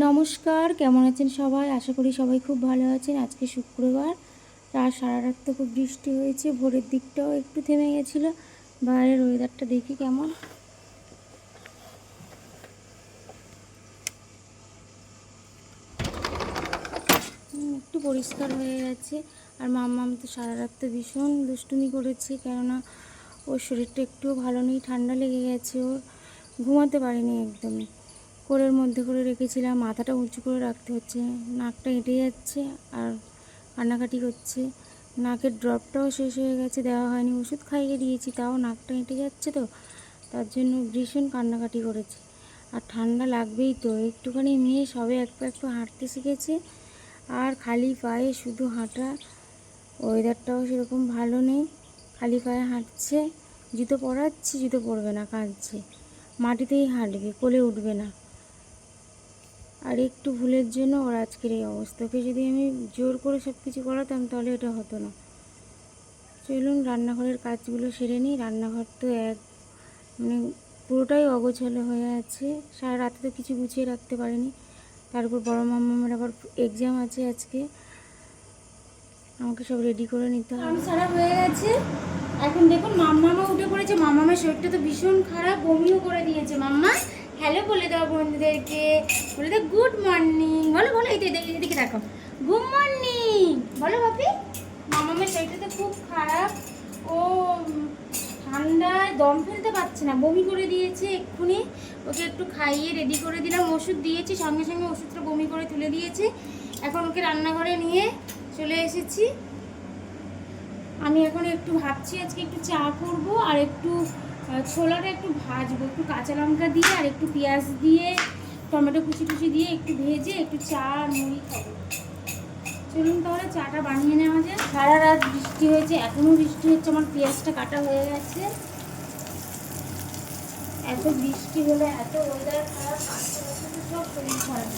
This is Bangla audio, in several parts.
নমস্কার, কেমন আছেন সবাই? আশা করি সবাই খুব ভালো আছেন। আজকে শুক্রবার রাত সারা রাত তো খুব বৃষ্টি হয়েছে, ভোরের দিকটাও একটু থেমে গেছিল। বাইরের ওয়েদারটা দেখি কেমন। একটু পরিষ্কার হয়ে গেছে। আর মাম্মাম তো সারা রাত তো ভীষণ দুষ্টুমি করেছে, কেননা ওর শরীরটা একটুও ভালো নেই, ঠান্ডা লেগে গেছে ওর। ঘুমাতে পারেনি একদমই। কোলের মধ্যে করে রেখেছিলাম, মাথাটা উঁচু করে রাখতে হচ্ছে, নাকটা হেঁটে যাচ্ছে আর কান্নাকাটি করছে। নাকের ড্রপটাও শেষ হয়ে গেছে, দেওয়া হয়নি ওষুধ, খাইয়ে দিয়েছি, তাও নাকটা হেঁটে যাচ্ছে তো, তার জন্য ভীষণ কান্নাকাটি করেছে। আর ঠান্ডা লাগবেই তো, একটুখানি মেয়ে সবে একটু একটু হাঁটতে শিখেছে, আর খালি পায়ে শুধু হাঁটা, ওয়েদারটাও সেরকম ভালো নেই, খালি পায়ে হাঁটছে, জুতো পরাচ্ছি, জুতো পরবে না, কাঁদছে, মাটিতেই হাঁটবে, কোলে উঠবে না। আর একটু ভুলের জন্য ওর আজকের এই অবস্থাকে যদি আমি জোর করে সব কিছু করাতাম, তাহলে এটা হতো না। চলুন, রান্নাঘরের কাজগুলো সেরে নিই। রান্নাঘর তো এক মানে পুরোটাই অগোছালো হয়ে আছে। সারা রাতে তো কিছু গুছিয়ে রাখতে পারিনি। তারপর বড় মামামের আবার এক্সাম আছে আজকে। আমাকে সব রেডি করে নিতে হবে। সারা হয়ে গেছে। এখন দেখুন, মাম্মামা উঠে পড়েছে। মাম্মামের শরীরটা তো ভীষণ খারাপ, বমিও করে দিয়েছে। মাম্মা হ্যালো বলে দাও বন্ধুদেরকে। বলে দাও গুড মর্নিং বলো বলো, এই এদিকে- দেখো। গুড মর্নিং বলো বাপি মামামের শরীরটা তো খুব খারাপ। ও ঠান্ডায় দম ফেলতে পারছে না। বমি করে দিয়েছে এক্ষুনি। ওকে একটু খাইয়ে রেডি করে দিলাম। ওষুধ দিয়েছি, সঙ্গে সঙ্গে ওষুধটা বমি করে তুলে দিয়েছে। এখন ওকে রান্নাঘরে নিয়ে চলে এসেছি। আমি এখন একটু ভাবছি, আজকে একটু চা করব আর একটু ছোলাটা একটু ভাজবো, একটু কাঁচা লঙ্কা দিয়ে আর একটু পেঁয়াজ দিয়ে, টমেটো কুচি টুচি দিয়ে একটু ভেজে একটু চা আর মুড়ি খাব। চলুন তাহলে চাটা বানিয়ে নেওয়া যায় সারা রাত বৃষ্টি হয়েছে এখনও বৃষ্টি হচ্ছে, আমার পেঁয়াজটা কাটা হয়ে গেছে। এত বৃষ্টি হলে, এত ওয়েদার খারাপ সব শরীর খারাপ।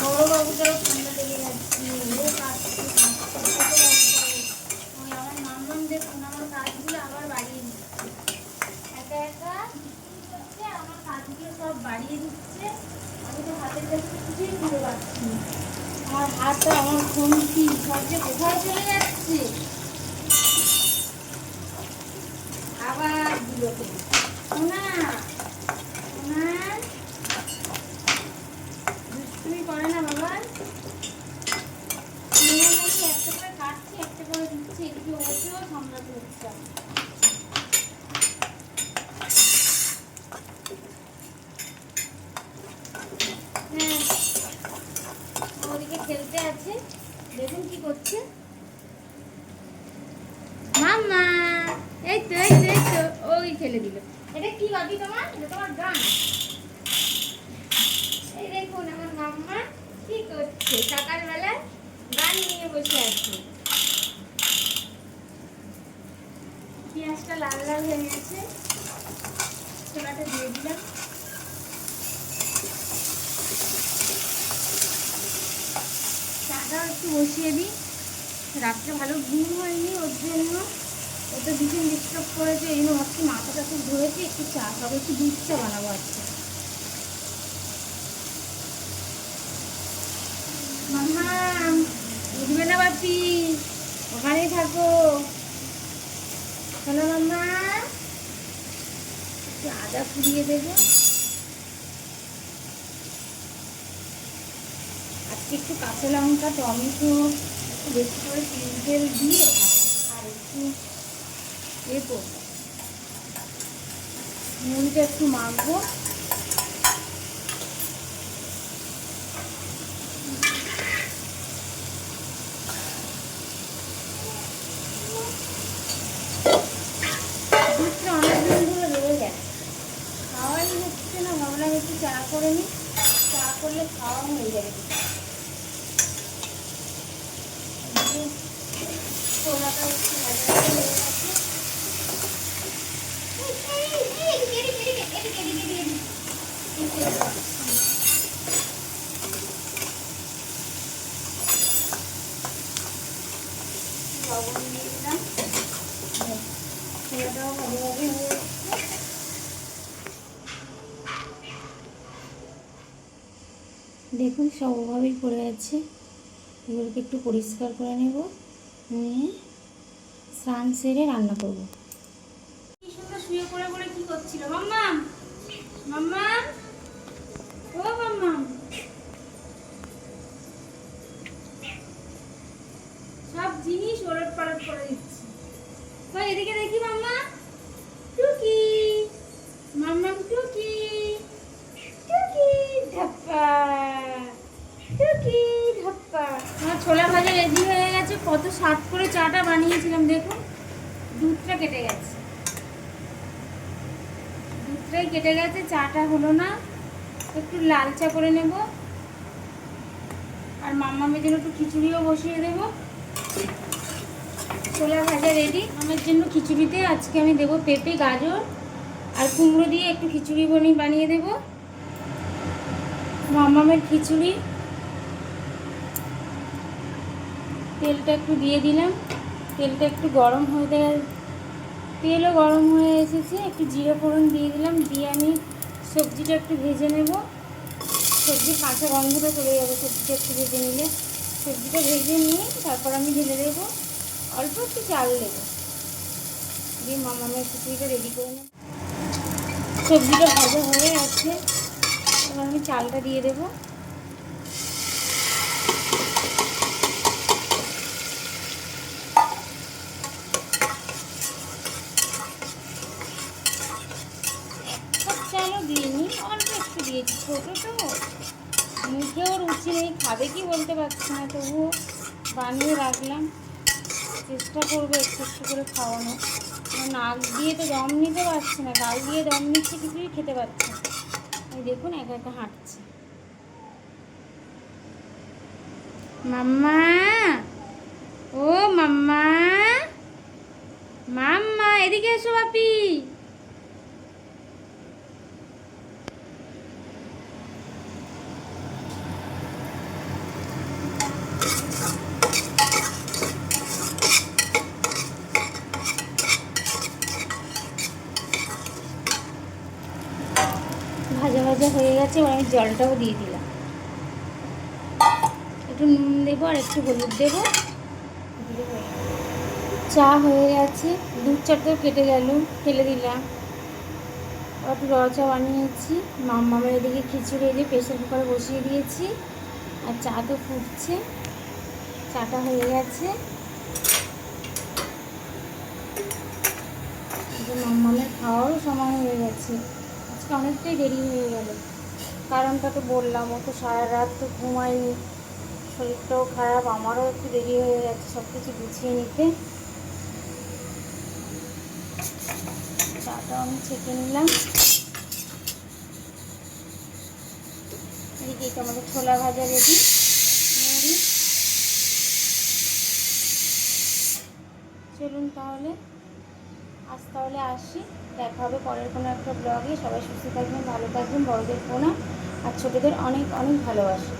বড় বাবুটারও ঠান্ডা লেগে যাচ্ছে আমার মামন দেখুন, আমার কাজগুলো আবার বাড়িয়ে দিচ্ছে একা একা বৃষ্টি হচ্ছে আমার কাজগুলো সব বাড়িয়ে দিচ্ছে। আমি তো হাতের কাছে কিছুই খুঁজে পাচ্ছি না। আমার হাতটা, আমার খুন্তি সব যে কোথায় চলে যাচ্ছে? আবার দিল সোনা সোনা দুষ্টুমি করে না বাবা মেয়ে নাকি একটা করে কাটছে একটা করে দিচ্ছে এদিকে ওকেও সামলাতে হচ্ছে আমার। হ্যাঁ ওদিকে খেলতে আছে দেখুন কি করছে। মাম্মা এই তো এই তো এই তো ওই ফেলে দিল। এটা কি বাকি তোমার? এটা তোমার গান। এই দেখুন আমার মাম্মা কি করছে। সকালবেলা গান নিয়ে বসে আছে। পেঁয়াজটা লাল লাল হয়ে গেছে। ছোলাটা দিয়ে দিলাম চাটাও একটু বসিয়ে দিই। রাত্রে ভালো ঘুম হয়নি ওর জন্য। ও তো ভীষণ ডিস্টার্ব করেছে, এই জন্য ভাবছি মাথাটা খুব ধরেছে একটু চা খাব, একটু দুধ চা বানাবো আজকে। উঠবে না বাপি, ওখানেই থাকো। শোনো মাম্মা আদা ফুরিয়ে দেবো। একটু কাঁচা লঙ্কা, টমেটো বেশি করে তেল তেল দিয়ে আর একটু এ করব। মুড়িটা একটু মাখবো। খাওয়াই হচ্ছে না, ভাবলাম একটু চা করে নিই। চা করলে খাওয়া হয়ে যাবে এদিকে ছোলাটা একটু ভাজা ভাজা হয়ে গেছে। এই, এই, এই, এদিকে, এদিকে, এদিকে, এদিকে, এদিকে, এদিকে, এদিকে। দেখুন সব ওভাবেই পড়ে আছে। এগুলোকে একটু পরিষ্কার করে নেব। নিয়ে স্নান সেরে রান্না করব। শুয়ে কি মাম্মা মাম্মা ও মাম্মা সব জিনিস পালট করে দিচ্ছি। এদিকে দেখি মাম্মা টুকি মাম্মাম টুকি টুকি ধাপ্পা টুকি ধাপ্পা আমার ছোলা ভাজা রেডি হয়ে স্বাদ করে চাটা বানিয়েছিলাম, দেখুন। দুধটা কেটে গেছে। দুধটাই কেটে গেছে, চাটা হলো না। একটু লাল চা করে নেব। আর মাম্মামের জন্য একটু খিচুড়িও বসিয়ে দেবো। ছোলা ভাজা রেডি আমার জন্য খিচুড়িতে আজকে আমি দেবো পেঁপে, গাজর আর কুমড়ো দিয়ে একটু খিচুড়ি বনি বানিয়ে দেব। মামামের খিচুড়ি তেলটা একটু দিয়ে দিলাম। তেলটা একটু গরম হয়ে দেয় তেলও গরম হয়ে এসেছে। একটু জিরে ফোড়ন দিয়ে দিলাম। দিয়ে আমি সবজিটা একটু ভেজে নেব। সবজির কাঁচা গন্ধটা চলে যাবে সবজিটা একটু ভেজে নিলে। সবজিটা ভেজে নিয়ে তারপর আমি ঢেলে দেবো। অল্প একটু চাল দেবো। দিয়ে মামামের খিচুড়িটা রেডি করে নেব। সবজিটা ভাজা হয়ে গেছে এবার আমি চালটা দিয়ে দেবো সব চালও দিইনি অল্প একটু দিয়েছি, ছোটো তো। মুখেও রুচি নেই, খাবে কি বলতে পারছি না তবুও বানিয়ে রাখলাম। চেষ্টা করব একটু একটু করে খাওয়ানো। নাক দিয়ে তো দম নিতে পারছে না, গাল দিয়ে দম নিচ্ছে, কিছুই খেতে পারছে না। দেখুন, একা একা হাঁটছে। মাম্মা! ও মাম্মা! মাম্মা, এদিকে এসো বাপি। ভাজা ভাজা হয়ে গেছে, এবার আমি জলটাও দিয়ে দিলাম। একটু নুন দেবো আর একটু হলুদ দেবো। চা হয়ে গেছে দুধ চাটাও কেটে গেল, ফেলে দিলাম। আবার একটু চা বানিয়েছি মামামের এদিকে খিচুড়ি দিয়ে প্রেশার কুকারে বসিয়ে দিয়েছি, আর চা তো ফুটছে। চাটা হয়ে গেছে। মামামের খাওয়ারও সময় হয়ে গেছে। আজকে অনেকটাই দেরি হয়ে গেল। কারণটা তো বললাম, ও তো সারা রাত তো ঘুমায়নি। শরীরটাও খারাপ, আমারও একটু দেরি হয়ে গেছে সব কিছু গুছিয়ে নিতে। চাটাও আমি ছেঁকে নিলাম। এদিকে তো আমাদের ছোলা ভাজা রেডি। চলুন তাহলে। আজ তাহলে আসি। দেখা হবে পরের কোনো একটা ব্লগে সবাই সুস্থ থাকবেন, ভালো থাকবেন, বড়দের ফোনা আর ছোটোদের অনেক অনেক ভালোবাসি।